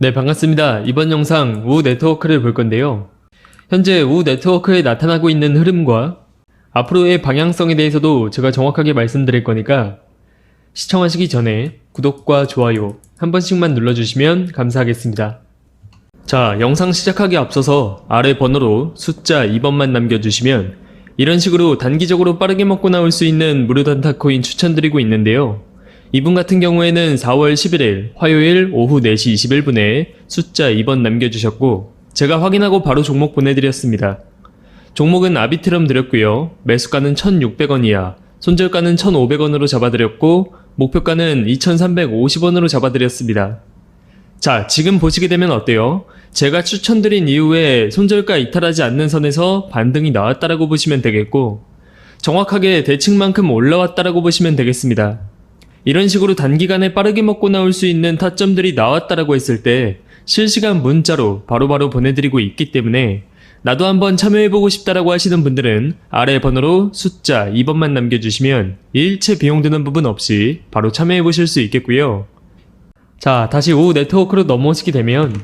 네, 반갑습니다. 이번 영상 우 네트워크를 볼 건데요. 현재 우 네트워크에 나타나고 있는 흐름과 앞으로의 방향성에 대해서도 제가 정확하게 말씀드릴 거니까 시청하시기 전에 구독과 좋아요 한 번씩만 눌러주시면 감사하겠습니다. 자, 영상 시작하기 앞서서 아래 번호로 숫자 2번만 남겨주시면 이런 식으로 단기적으로 빠르게 먹고 나올 수 있는 무료 단타 코인 추천드리고 있는데요. 이분 같은 경우에는 4월 11일 화요일 오후 4시 21분에 숫자 2번 남겨주셨고 제가 확인하고 바로 종목 보내드렸습니다. 종목은 아비트럼 드렸고요. 매수가는 1,600원 이하, 손절가는 1,500원으로 잡아드렸고 목표가는 2,350원으로 잡아드렸습니다. 자, 지금 보시게 되면 어때요? 제가 추천드린 이후에 손절가 이탈하지 않는 선에서 반등이 나왔다라고 보시면 되겠고 정확하게 대칭만큼 올라왔다라고 보시면 되겠습니다. 이런 식으로 단기간에 빠르게 먹고 나올 수 있는 타점들이 나왔다라고 했을 때 실시간 문자로 바로 바로 보내드리고 있기 때문에 나도 한번 참여해보고 싶다라고 하시는 분들은 아래 번호로 숫자 2번만 남겨주시면 일체 비용 드는 부분 없이 바로 참여해보실 수 있겠고요. 자, 다시 우 네트워크로 넘어오시게 되면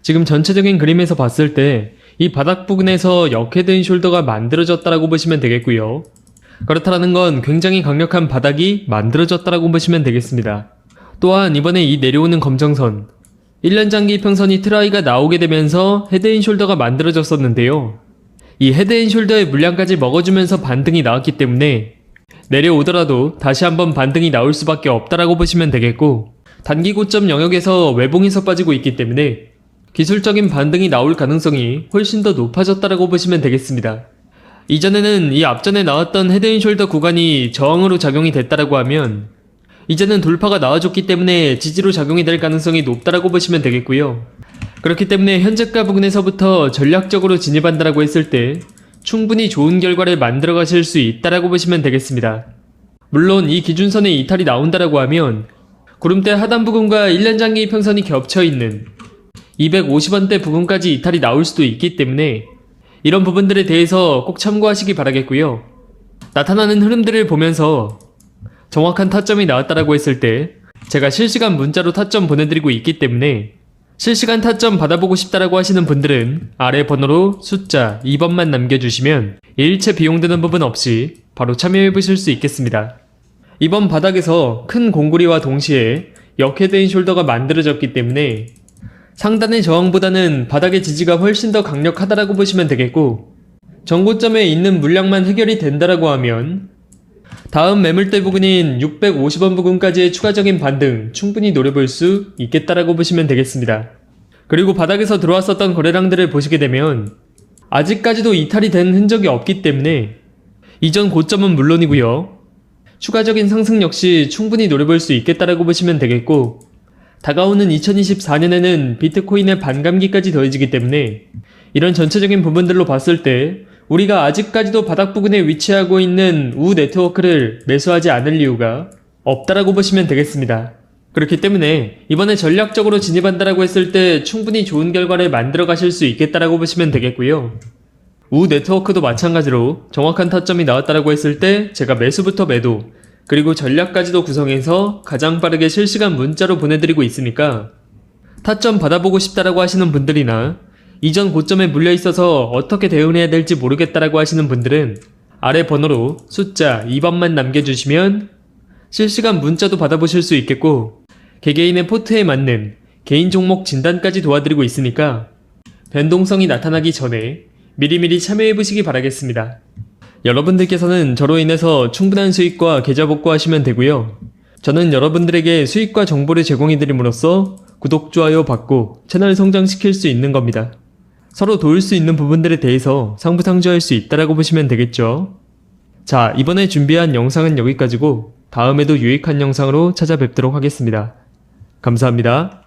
지금 전체적인 그림에서 봤을 때 이 바닥 부근에서 역헤드 인 숄더가 만들어졌다라고 보시면 되겠고요. 그렇다라는 건 굉장히 강력한 바닥이 만들어졌다라고 보시면 되겠습니다. 또한 이번에 이 내려오는 검정선 1년 장기 평선이 트라이가 나오게 되면서 헤드앤 숄더가 만들어졌었는데요. 이 헤드앤 숄더의 물량까지 먹어주면서 반등이 나왔기 때문에 내려오더라도 다시 한번 반등이 나올 수밖에 없다라고 보시면 되겠고 단기 고점 영역에서 외봉에서 빠지고 있기 때문에 기술적인 반등이 나올 가능성이 훨씬 더 높아졌다라고 보시면 되겠습니다. 이전에는 이 앞전에 나왔던 헤드앤숄더 구간이 저항으로 작용이 됐다라고 하면 이제는 돌파가 나와줬기 때문에 지지로 작용이 될 가능성이 높다라고 보시면 되겠고요. 그렇기 때문에 현재가 부근에서부터 전략적으로 진입한다라고 했을 때 충분히 좋은 결과를 만들어 가실 수 있다라고 보시면 되겠습니다. 물론 이 기준선에 이탈이 나온다라고 하면 구름대 하단 부분과 1년 장기 평선이 겹쳐 있는 250원대 부분까지 이탈이 나올 수도 있기 때문에 이런 부분들에 대해서 꼭 참고하시기 바라겠고요. 나타나는 흐름들을 보면서 정확한 타점이 나왔다라고 했을 때 제가 실시간 문자로 타점 보내드리고 있기 때문에 실시간 타점 받아보고 싶다라고 하시는 분들은 아래 번호로 숫자 2번만 남겨주시면 일체 비용 드는 부분 없이 바로 참여해 보실 수 있겠습니다. 이번 바닥에서 큰 공구리와 동시에 역헤드인 숄더가 만들어졌기 때문에 상단의 저항보다는 바닥의 지지가 훨씬 더 강력하다라고 보시면 되겠고 정고점에 있는 물량만 해결이 된다라고 하면 다음 매물대 부근인 650원 부근까지의 추가적인 반등 충분히 노려볼 수 있겠다라고 보시면 되겠습니다. 그리고 바닥에서 들어왔었던 거래량들을 보시게 되면 아직까지도 이탈이 된 흔적이 없기 때문에 이전 고점은 물론이고요. 추가적인 상승 역시 충분히 노려볼 수 있겠다라고 보시면 되겠고 다가오는 2024년에는 비트코인의 반감기까지 더해지기 때문에 이런 전체적인 부분들로 봤을 때 우리가 아직까지도 바닥 부근에 위치하고 있는 우 네트워크를 매수하지 않을 이유가 없다라고 보시면 되겠습니다. 그렇기 때문에 이번에 전략적으로 진입한다라고 했을 때 충분히 좋은 결과를 만들어 가실 수 있겠다라고 보시면 되겠고요. 우 네트워크도 마찬가지로 정확한 타점이 나왔다라고 했을 때 제가 매수부터 매도 그리고 전략까지도 구성해서 가장 빠르게 실시간 문자로 보내드리고 있으니까 타점 받아보고 싶다라고 하시는 분들이나 이전 고점에 물려 있어서 어떻게 대응해야 될지 모르겠다라고 하시는 분들은 아래 번호로 숫자 2번만 남겨주시면 실시간 문자도 받아보실 수 있겠고 개개인의 포트에 맞는 개인 종목 진단까지 도와드리고 있으니까 변동성이 나타나기 전에 미리미리 참여해보시기 바라겠습니다. 여러분들께서는 저로 인해서 충분한 수익과 계좌 복구하시면 되고요. 저는 여러분들에게 수익과 정보를 제공해드림으로써 구독, 좋아요 받고 채널 성장시킬 수 있는 겁니다. 서로 도울 수 있는 부분들에 대해서 상부상조할 수 있다라고 보시면 되겠죠. 자, 이번에 준비한 영상은 여기까지고 다음에도 유익한 영상으로 찾아뵙도록 하겠습니다. 감사합니다.